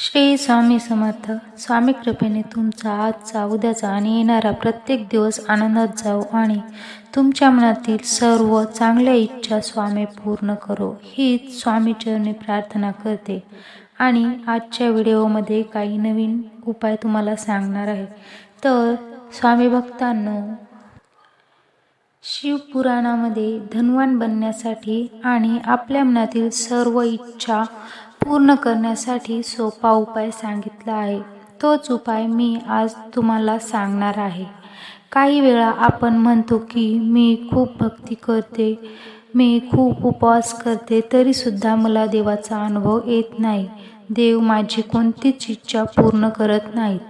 श्री स्वामी समर्थ. स्वामी कृपेने तुमचा आजचा उद्याचा आणि येणारा प्रत्येक दिवस आनंदात जाऊ आणि तुमच्या मनातील सर्व चांगल्या इच्छा स्वामी पूर्ण करो. हीच स्वामीचरणी प्रार्थना करते. आणि आजच्या व्हिडिओमध्ये काही नवीन उपाय तुम्हाला सांगणार आहे. तर स्वामी भक्तांनो शिवपुराणामध्ये धनवान बनण्यासाठी आणि आपल्या मनातील सर्व इच्छा पूर्ण करण्यासाठी सोपा उपाय सांगितला आहे. तोच उपाय मी आज तुम्हाला सांगणार आहे. काही वेळा आपण म्हणतो की मी खूप भक्ती करते मी खूप उपवास करते तरीसुद्धा मला देवाचा अनुभव येत नाही. देव माझी कोणतीच इच्छा पूर्ण करत नाहीत.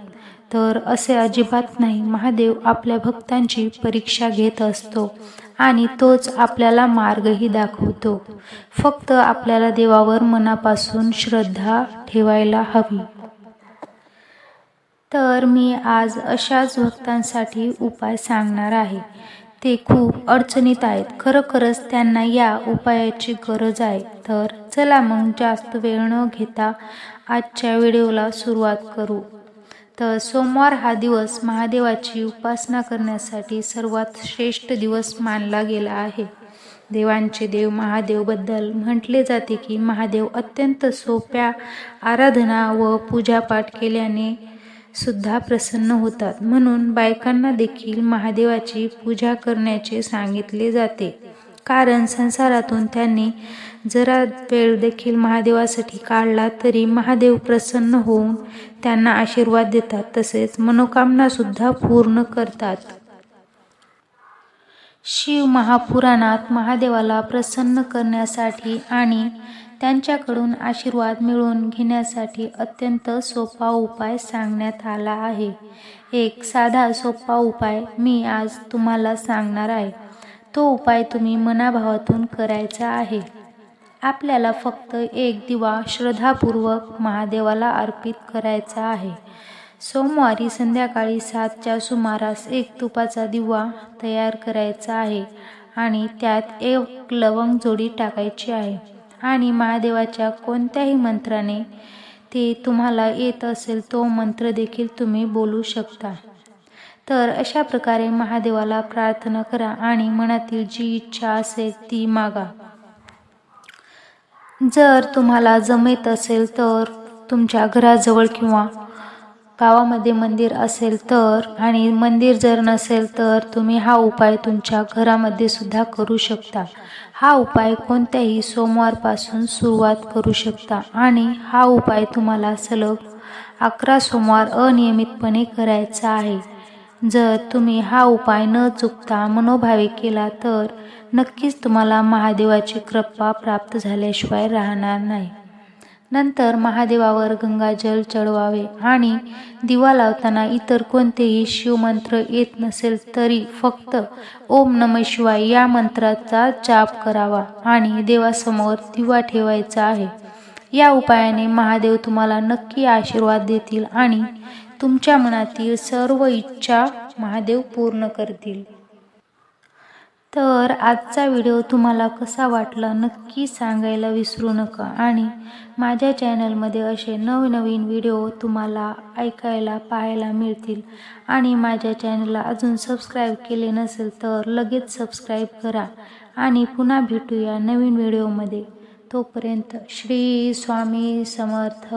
तर असे अजिबात नाही. महादेव आपल्या भक्तांची परीक्षा घेत असतो आणि तोच आपल्याला मार्गही दाखवतो. फक्त आपल्याला देवावर मनापासून श्रद्धा ठेवायला हवी. तर मी आज अशाच भक्तांसाठी उपाय सांगणार आहे. ते खूप अडचणीत आहेत. खरोखरच त्यांना या उपायाची गरज आहे. तर चला मग जास्त वेळ न घेता आजच्या व्हिडिओला सुरुवात करू. तर सोमवार हा दिवस महादेवाची उपासना करण्यासाठी सर्वात श्रेष्ठ दिवस मानला गेला आहे. देवांचे देव महादेवबद्दल म्हटले जाते की महादेव अत्यंत सोप्या आराधना व पूजापाठ केल्याने सुद्धा प्रसन्न होतात. म्हणून बायकांना देखील महादेवाची पूजा करण्याचे सांगितले जाते. कारण संसारातून त्यांनी जरा वेळ देखील महादेवासाठी काढला तरी महादेव प्रसन्न होऊन त्यांना आशीर्वाद देतात. तसेच मनोकामनासुद्धा पूर्ण करतात. शिव महापुराणात महादेवाला प्रसन्न करण्यासाठी आणि त्यांच्याकडून आशीर्वाद मिळवून घेण्यासाठी अत्यंत सोपा उपाय सांगण्यात आला आहे. एक साधा सोपा उपाय मी आज तुम्हाला सांगणार आहे. तो उपाय तुम्ही मनाभावातून करायचा आहे. आपल्याला फक्त एक दिवा श्रद्धापूर्वक महादेवाला अर्पित करायचा आहे. सोमवारी संध्याकाळी सातच्या सुमारास एक तुपाचा दिवा तयार करायचा आहे आणि त्यात एक लवंग जोडी टाकायची आहे आणि महादेवाच्या कोणत्याही मंत्राने ते तुम्हाला येत असेल तो मंत्र देखील तुम्ही बोलू शकता. तर अशा प्रकारे महादेवाला प्रार्थना करा आणि मनातील जी इच्छा असेल ती मागा. जर तुम्हाला जमेत असेल तर तुमच्या घराजवळ किंवा गावामध्ये मंदिर असेल तर आणि मंदिर जर नसेल तर तुम्ही हा उपाय तुमच्या घरामध्ये सुद्धा करू शकता. हा उपाय कोणत्याही सोमवारपासून सुरुवात करू शकता आणि हा उपाय तुम्हाला सलग अकरा सोमवार अनियमितपणे करायचा आहे. जर तुम्ही हा उपाय न चुकता मनोभावे केला तर नक्कीच तुम्हाला महादेवाची कृपा प्राप्त झाल्याशिवाय राहणार नाही. नंतर महादेवावर गंगाजल चढवावे आणि दिवा लावताना इतर कोणतेही शिवमंत्र येत नसेल तरी फक्त ओम नम शिवाय या मंत्राचा जाप करावा आणि देवासमोर दिवा ठेवायचा आहे. या उपायाने महादेव तुम्हाला नक्की आशीर्वाद देतील आणि तुमच्या मनातील सर्व इच्छा महादेव पूर्ण करतील. तर आजचा व्हिडिओ तुम्हाला कसा वाटला नक्की सांगायला विसरू नका आणि माझ्या चॅनलमध्ये असे नवनवीन व्हिडिओ तुम्हाला ऐकायला पाहायला मिळतील आणि माझ्या चॅनलला अजून सबस्क्राईब केले नसेल तर लगेच सबस्क्राईब करा आणि पुन्हा भेटूया नवीन व्हिडिओमध्ये. तोपर्यंत श्री स्वामी समर्थ.